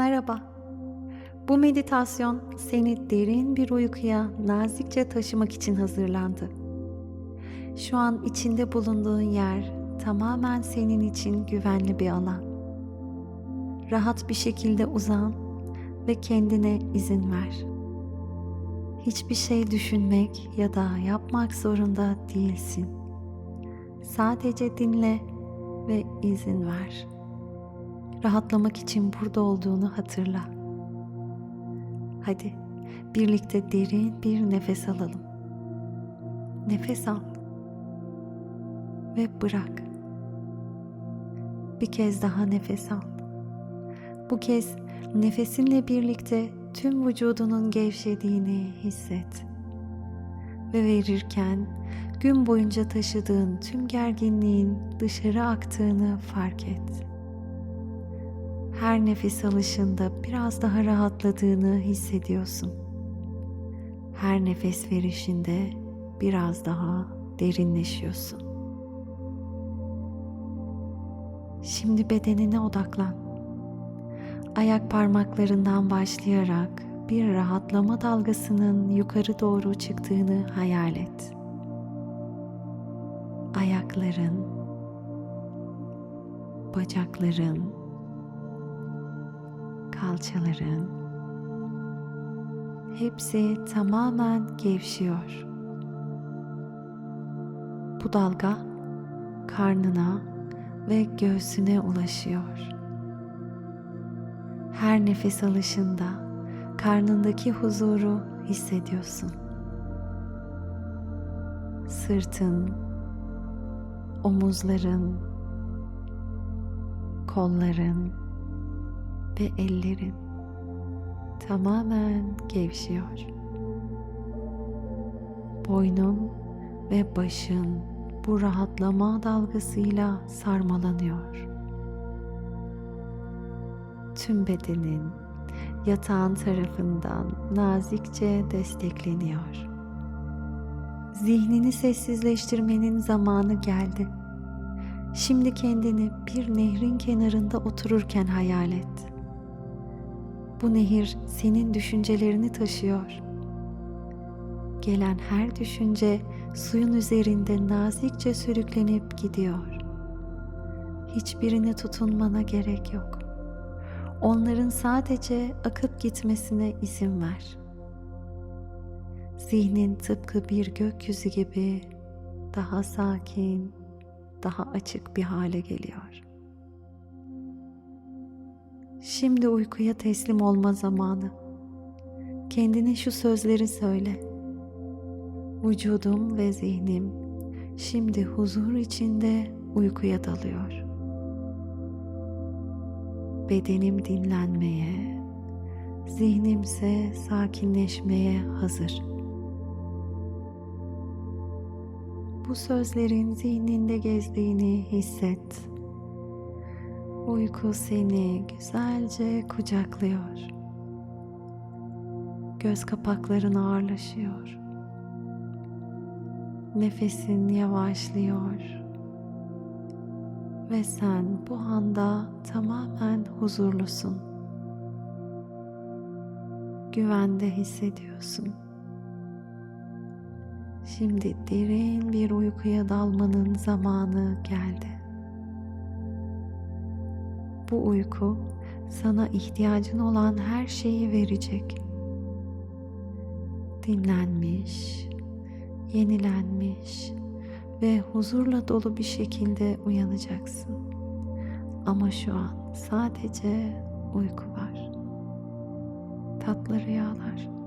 Merhaba. Bu meditasyon seni derin bir uykuya nazikçe taşımak için hazırlandı. Şu an içinde bulunduğun yer tamamen senin için güvenli bir alan. Rahat bir şekilde uzan ve kendine izin ver. Hiçbir şey düşünmek ya da yapmak zorunda değilsin. Sadece dinle ve izin ver. Rahatlamak için burada olduğunu hatırla. Hadi birlikte derin bir nefes alalım. Nefes al ve bırak. Bir kez daha nefes al. Bu kez nefesinle birlikte tüm vücudunun gevşediğini hisset. Ve verirken gün boyunca taşıdığın tüm gerginliğin dışarı aktığını fark et. Her nefes alışında biraz daha rahatladığını hissediyorsun. Her nefes verişinde biraz daha derinleşiyorsun. Şimdi bedenine odaklan. Ayak parmaklarından başlayarak bir rahatlama dalgasının yukarı doğru çıktığını hayal et. Ayakların, bacakların, kalçaların hepsi tamamen gevşiyor. Bu dalga karnına ve göğsüne ulaşıyor. Her nefes alışında karnındaki huzuru hissediyorsun. Sırtın, omuzların, kolların ve ellerin tamamen gevşiyor. Boynun ve başın bu rahatlama dalgasıyla sarmalanıyor. Tüm bedenin yatağın tarafından nazikçe destekleniyor. Zihnini sessizleştirmenin zamanı geldi. Şimdi kendini bir nehrin kenarında otururken hayal et. Bu nehir senin düşüncelerini taşıyor. Gelen her düşünce suyun üzerinde nazikçe sürüklenip gidiyor. Hiçbirine tutunmana gerek yok. Onların sadece akıp gitmesine izin ver. Zihnin tıpkı bir gökyüzü gibi daha sakin, daha açık bir hale geliyor. Şimdi uykuya teslim olma zamanı. Kendine şu sözleri söyle. Vücudum ve zihnim şimdi huzur içinde uykuya dalıyor. Bedenim dinlenmeye, zihnimse sakinleşmeye hazır. Bu sözlerin zihninde gezdiğini hisset. Uyku seni güzelce kucaklıyor. Göz kapakların ağırlaşıyor. Nefesin yavaşlıyor. Ve sen bu anda tamamen huzurlusun. Güvende hissediyorsun. Şimdi derin bir uykuya dalmanın zamanı geldi. Bu uyku sana ihtiyacın olan her şeyi verecek. Dinlenmiş, yenilenmiş ve huzurla dolu bir şekilde uyanacaksın. Ama şu an sadece uyku var. Tatlı rüyalar.